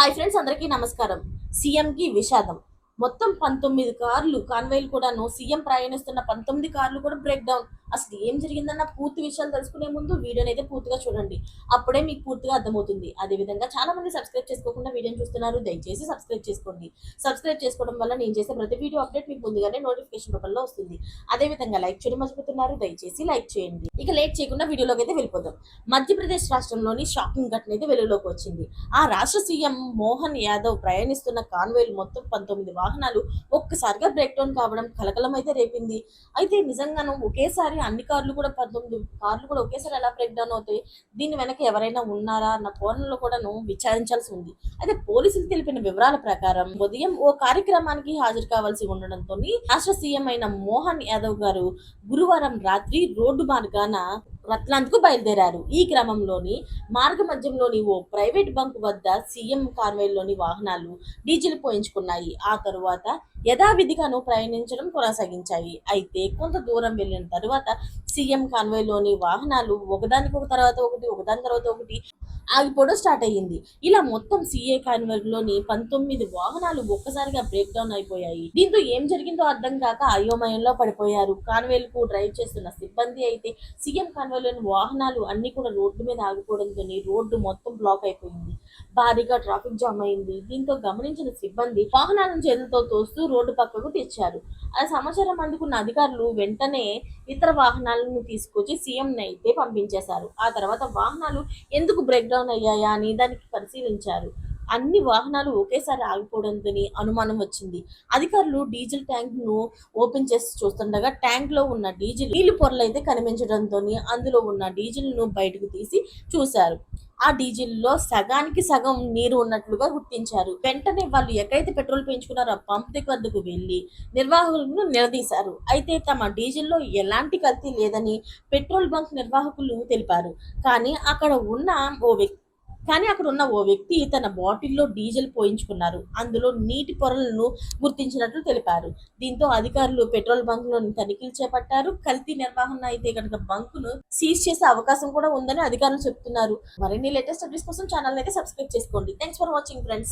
Hi friends అందరికీ నమస్కారం. సీఎంకి విషాదం. మొత్తం పంతొమ్మిది కార్లు కాన్వేలు కూడాను సీఎం ప్రయాణిస్తున్న పంతొమ్మిది కార్లు కూడా బ్రేక్ డౌన్ అసలు ఏం జరిగిందన్న పూర్తి విషయాలు తెలుసుకునే ముందు వీడియోని అయితే పూర్తిగా చూడండి. అప్పుడే మీకు పూర్తిగా అర్థమవుతుంది. అదేవిధంగా చాలా మంది సబ్స్క్రైబ్ చేసుకోకుండా వీడియోని చూస్తున్నారు. దయచేసి సబ్స్క్రైబ్ చేసుకోండి. సబ్స్క్రైబ్ చేసుకోవడం వల్ల నేను చేసే ప్రతి వీడియో అప్డేట్ మీకు ముందుగానే నోటిఫికేషన్ రూపంలో వస్తుంది. అదేవిధంగా లైక్ చేయడం మర్చిపోతున్నారు. దయచేసి లైక్ చేయండి. ఇక లేట్ చేయకుండా వీడియోలోకి అయితే వెళ్ళిపోదాం. మధ్యప్రదేశ్ రాష్ట్రంలోని షాకింగ్ ఘటన అయితే వెలుగులోకి వచ్చింది. ఆ రాష్ట్ర సీఎం మోహన్ యాదవ్ ప్రయాణిస్తున్న కాన్వేలు మొత్తం పంతొమ్మిది వాహనాలు ఒక్కసారిగా బ్రేక్ డౌన్ కావడం కలకలం అయితే రేపింది. అయితే నిజంగాను ఒకేసారి అన్ని కార్లు కూడా పంతొమ్మిది కార్లు కూడా ఒకేసారి ఎలా బ్రేక్ డౌన్ అవుతాయి? దీని వెనక ఎవరైనా ఉన్నారా? అన్న కోణంలో కూడాను విచారించాల్సి ఉంది. అయితే పోలీసులు తెలిపిన వివరాల ప్రకారం ఉదయం ఓ కార్యక్రమానికి హాజరు కావాల్సి ఉండడంతో రాష్ట్ర సీఎం అయిన మోహన్ యాదవ్ గారు గురువారం రాత్రి రోడ్డు మార్గాన రత్లాంత్కు బయలుదేరారు. ఈ క్రమంలోని మార్గ మధ్యంలోని ఓ ప్రైవేట్ బంక్ వద్ద సీఎం కార్వైల్లోని వాహనాలు డీజిల్ పోయించుకున్నాయి. ఆ తరువాత యథావిధిగాను ప్రయాణించడం కొనసాగించాయి. అయితే కొంత దూరం వెళ్ళిన తరువాత సీఎం కాన్వేలోని వాహనాలు ఒకదానికొక తర్వాత ఒకటి ఒకదాని తర్వాత ఒకటి ఆగిపోవడం స్టార్ట్ అయ్యింది. ఇలా మొత్తం సీఏ కాన్వేలోని పంతొమ్మిది వాహనాలు ఒక్కసారిగా బ్రేక్ డౌన్ అయిపోయాయి. దీంతో ఏం జరిగిందో అర్థం కాక అయోమయంలో పడిపోయారు. కాన్వేల్కు డ్రైవ్ చేస్తున్న సిబ్బంది అయితే సీఎం కాన్వేలోని వాహనాలు అన్ని కూడా రోడ్డు మీద ఆగిపోవడంతో రోడ్డు మొత్తం బ్లాక్ అయిపోయింది. భారీగా ట్రాఫిక్ జామ్ అయింది. దీంతో గమనించిన సిబ్బంది వాహనాలను చేతులతో తోస్తూ రోడ్డు పక్కకు తెచ్చారు. ఆ సమాచారం అందుకున్న అధికారులు వెంటనే ఇతర వాహనాలను తీసుకొచ్చి సీఎం అయితే పంపించేశారు. ఆ తర్వాత వాహనాలు ఎందుకు బ్రేక్ డౌన్ అయ్యాయా అని దానికి పరిశీలించారు. అన్ని వాహనాలు ఒకేసారి ఆగిపోవడంతో అనుమానం వచ్చింది. అధికారులు డీజిల్ ట్యాంక్ను ఓపెన్ చేసి చూస్తుండగా ట్యాంక్లో ఉన్న డీజిల్ నీళ్ళు పొరలు అయితే కనిపించడంతో అందులో ఉన్న డీజిల్ను బయటకు తీసి చూశారు. ఆ డీజిల్లో సగానికి సగం నీరు ఉన్నట్లుగా గుర్తించారు. వెంటనే వాళ్ళు ఎక్కడైతే పెట్రోల్ పెంచుకున్నారో ఆ పంప్ దగ్గర వద్దకు వెళ్ళి నిర్వాహకులను నిలదీశారు. అయితే తమ డీజిల్లో ఎలాంటి కల్తీ లేదని పెట్రోల్ బంక్ నిర్వాహకులు తెలిపారు. కానీ అక్కడ ఉన్న ఓ వ్యక్తి కానీ అక్కడ ఉన్న ఓ వ్యక్తి తన బాటిల్లో డీజిల్ పోయించుకున్నారు. అందులో నీటి పొరలను గుర్తించినట్లు తెలిపారు. దీంతో అధికారులు పెట్రోల్ బంక్లోని తనిఖీలు చేపట్టారు. కల్తీ నిర్వహణ అయితే కనుక బంకును సీజ్ చేసే అవకాశం కూడా ఉందని అధికారులు చెప్తున్నారు. మరిన్ని లేటెస్ట్ అప్డేట్స్ కోసం ఛానల్ అయితే సబ్స్క్రైబ్ చేసుకోండి. Thanks for watching friends